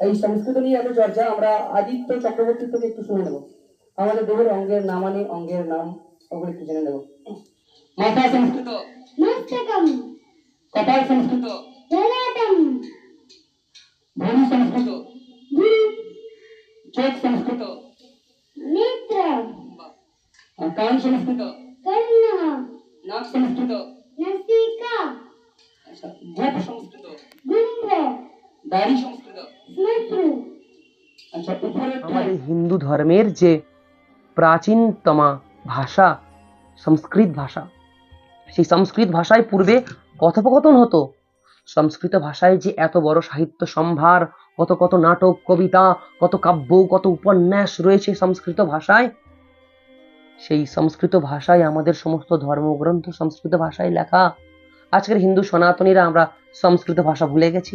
এই সংস্কৃত নিয়ে এত চর্চা আমরা আদিত্য চক্রবর্তী থেকে একটু শুনে নেব। আমাদের দেহের অঙ্গের নাম নামানি অঙ্গের নাম ওগুলো একটু জেনে নেব। মাথা সংস্কৃত। মস্তকম কপাল সংস্কৃত। ললাটম ভূমি সংস্কৃত। চোখ সংস্কৃত। নেত্র কান সংস্কৃত। কর্ণ নাক সংস্কৃত। নাসিকা। আচ্ছা, গুপ সংস্কৃত। গুম্ভ দাড়ি সংস্কৃত। আমাদের হিন্দু ধর্মের যে প্রাচীনতমা ভাষা, সংস্কৃত ভাষা, সেই সংস্কৃত ভাষায় পূর্বে কথোপকথন হতো। সংস্কৃত ভাষায় যে এত বড় সাহিত্য সম্ভার, কত কত নাটক, কবিতা, কত কাব্য, কত উপন্যাস রয়েছে সংস্কৃত ভাষায়, সেই সংস্কৃত ভাষায় আমাদের সমস্ত ধর্মগ্রন্থ সংস্কৃত ভাষায় লেখা। আজকের হিন্দু সনাতনীরা আমরা সংস্কৃত ভাষা ভুলে গেছি।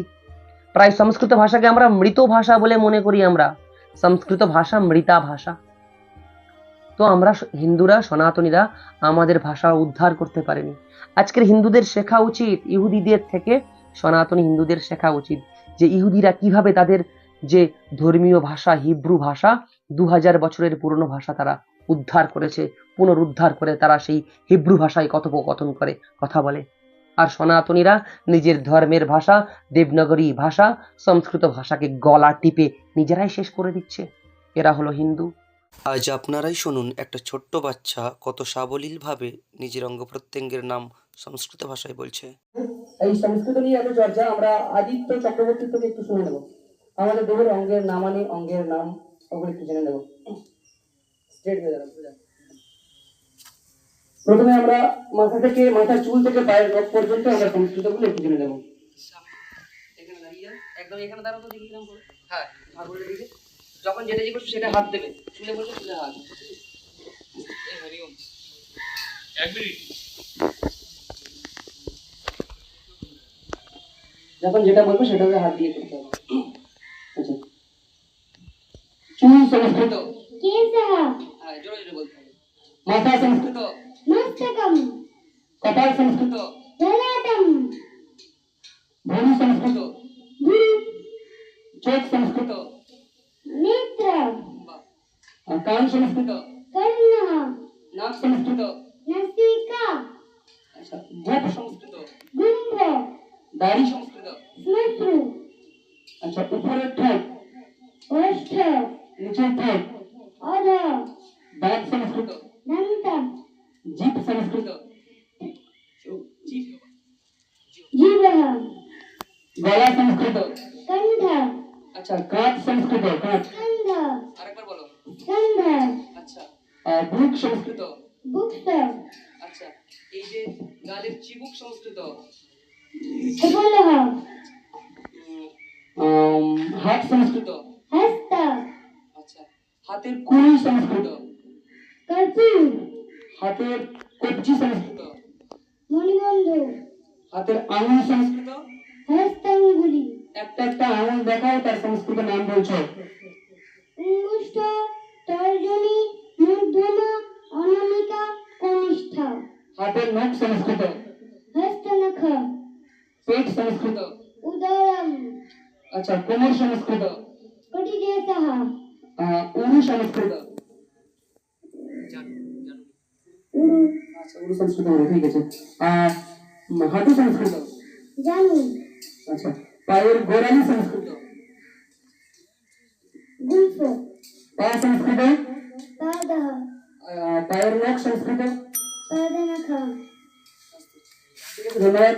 প্রায় সংস্কৃত ভাষাকে আমরা মৃত ভাষা বলে মনে করি আমরা। সংস্কৃত ভাষা মৃতা ভাষা। তো আমরা হিন্দুরা, সনাতনীরা আমাদের ভাষা উদ্ধার করতে পারেনি। আজকের হিন্দুদের শেখা উচিত, ইহুদিদের থেকে সনাতনী হিন্দুদের শেখা উচিত যে ইহুদিরা কীভাবে তাদের যে ধর্মীয় ভাষা, হিব্রু ভাষা দু হাজার বছরের পুরনো ভাষা তারা উদ্ধার করেছে, পুনরুদ্ধার করে তারা সেই হিব্রু ভাষায় কথোপকথন করে, কথা বলে। আর সনাতনীরা নিজের ধর্মের ভাষা দেবনগরী ভাষা সংস্কৃত ভাষাকে গলা টিপে নিজেরাই শেষ করে দিচ্ছে। এরা হলো হিন্দু। আজ আপনারাই শুনুন একটা ছোট্ট বাচ্চা কত সাবলীলভাবে নিজের অঙ্গ প্রত্যঙ্গের নাম সংস্কৃত ভাষায় বলছে। এই সংস্কৃত নিয়ে এত চর্চা আমরা আদিত্য চক্রবর্তীর থেকে একটু শুনে নেব। আমাদের দেহের অঙ্গের নামানি অঙ্গের নাম ওগুলো একটু জেনে নেব। স্ট্রেট হয়ে সোজা। প্রথমে আমরা মাথা থেকে মাথার চুল থেকে পায়ের নখ পর্যন্ত আমরা সংস্কৃতগুলো একটু জেনে যাব হ্যাঁ। হ্যাঁ, যখন যেটা সেটা হাত দেবে। চুলে বসে চুলে হাত যখন যেটা বলব সেটা হাত দিয়ে করতে হবে। আচ্ছা। হ্যাঁ, হবে। মাথা সংস্কৃত। কপাল সংস্কৃত లలాటం ভূমি সংস্কৃত గురు চোখ সংস্কৃত నేత్ర আর কান সংস্কৃত కర్ణ নাক সংস্কৃত నసికా আচ্ছা গোপ সংস্কৃত గుండ్ర দাড়ি সংস্কৃত స్మశ్రు আচ্ছা উপরের ঠোঁট ఓష్ఠ নিচের ঠোঁট అధ দাঁত সংস্কৃত దంత জিভ সংস্কৃত হাতের কুড়ি সংস্কৃত। কর্পু হাতের কবজি সংস্কৃত। মণিবন্ধ হাতের আঙুল সংস্কৃত। হস্তাঙ্গুলি। একটা একটা আঙুল দেখাও তার সংস্কৃত নাম বলছো। অঙ্গুষ্ঠ তর্জনী মধ্যমা অনামিকা কনিষ্ঠা। হাতের নখ সংস্কৃত। হস্তনখ পেট সংস্কৃত। উদরম আচ্ছা কোমর সংস্কৃত। উরু সংস্কৃত। উরু। আচ্ছা উরু সংস্কৃত ঠিক আছে হাঁটু সংস্কৃত। জানু। আচ্ছা পায়ের গোড়ালি সংস্কৃত গুল্ফ পা সংস্কৃত পাদः আহ, পায়ের নখ সংস্কৃত পাদনখ ঠিক আছে ধন্যবাদ